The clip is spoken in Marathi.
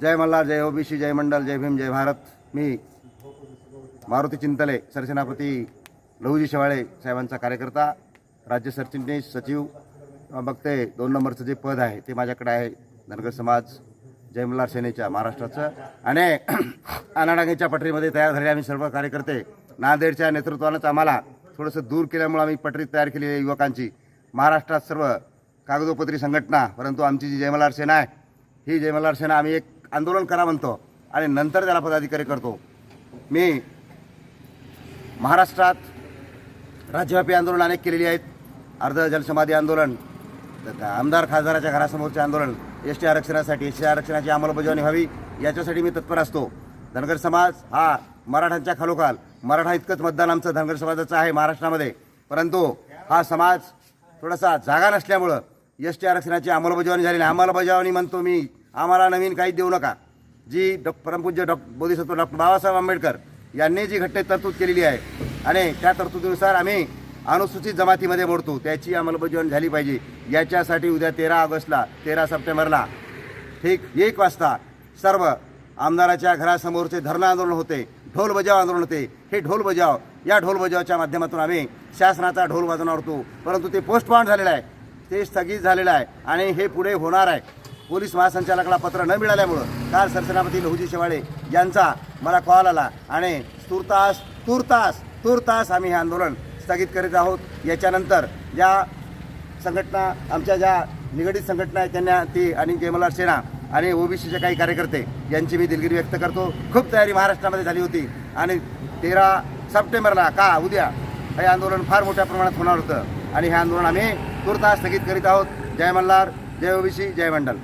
जय मल्हार जय ओबीसी जय मंडल जय भीम जय भारत. मी मारुती चिंतले सरसेनापती लहूजी शेवाळे साहेबांचा कार्यकर्ता राज्य सरचिटणीस सचिव बघते दोन नंबरचं जे पद आहे ते माझ्याकडे आहे धनगर समाज जय मल्हार सेनेच्या महाराष्ट्राचं. आणि अनाडांगेच्या पटरीमध्ये तयार झालेले आम्ही सर्व कार्यकर्ते नांदेडच्या नेतृत्वानंच आम्हाला थोडंसं दूर केल्यामुळं आम्ही पटरी तयार केली आहे युवकांची. महाराष्ट्रात सर्व कागदोपत्री संघटना परंतु आमची जी जयमल्हार सेना आहे ही जयमल्हार सेना आम्ही एक आंदोलन करा म्हणतो आणि नंतर त्याला पदाधिकारी करतो. मी महाराष्ट्रात राज्यव्यापी आंदोलन अनेक केलेली आहेत. अर्ध जलसमाधी आंदोलन आमदार खासदाराच्या घरासमोरचे आंदोलन एस टी आरक्षणासाठी एस टी आरक्षणाची अंमलबजावणी व्हावी याच्यासाठी मी तत्पर असतो. धनगर समाज हा मराठ्यांच्या खालोखाल. मराठा इतकंच मतदान आमचं धनगर समाजाचं आहे महाराष्ट्रामध्ये. परंतु हा समाज थोडासा जागा नसल्यामुळं एस टी आरक्षणाची अंमलबजावणी झाली नाही. अंमलबजावणी म्हणतो मी आम्हाला नवीन काही देऊ नका. जी डॉ परमपूज्य डॉ बोधिसत्व डॉक्टर बाबासाहेब आंबेडकर यांनी जी घटनेत तरतूद केलेली आहे आणि त्या तरतुदीनुसार आम्ही अनुसूचित जमातीमध्ये मोडतो. त्याची अंमलबजावणी झाली पाहिजे. याच्यासाठी उद्या तेरा ऑगस्टला तेरा सप्टेंबरला ठीक एक वाजता सर्व आमदाराच्या घरासमोरचे धरणं आंदोलन होते. ढोल बजाव आंदोलन होते. हे ढोल बजाव या ढोल बजावच्या माध्यमातून आम्ही शासनाचा ढोल वाजवणार होतो. परंतु ते पोस्टपॉन झालेलं आहे. ते स्थगित झालेलं आहे आणि हे पुढे होणार आहे. पोलीस महासंचालकाला पत्र न मिळाल्यामुळं काल सरसेनापती लहुजी शेवाळे यांचा मला कॉल आला आणि तुर्तास तुर्तास तुर्तास आम्ही हे आंदोलन स्थगित करीत आहोत. याच्यानंतर ज्या संघटना आमच्या ज्या निगडीत संघटना आहेत त्यांना ती आणि जयमल्हार सेना आणि ओबीसीचे काही कार्यकर्ते यांची मी दिलगिरी व्यक्त करतो. खूप तयारी महाराष्ट्रामध्ये झाली होती आणि तेरा सप्टेंबरला का उद्या हे आंदोलन फार मोठ्या प्रमाणात होणार होतं आणि हे आंदोलन आम्ही तुर्तास स्थगित करीत आहोत. जय मल्हार जय ओबीसी जय मंडल.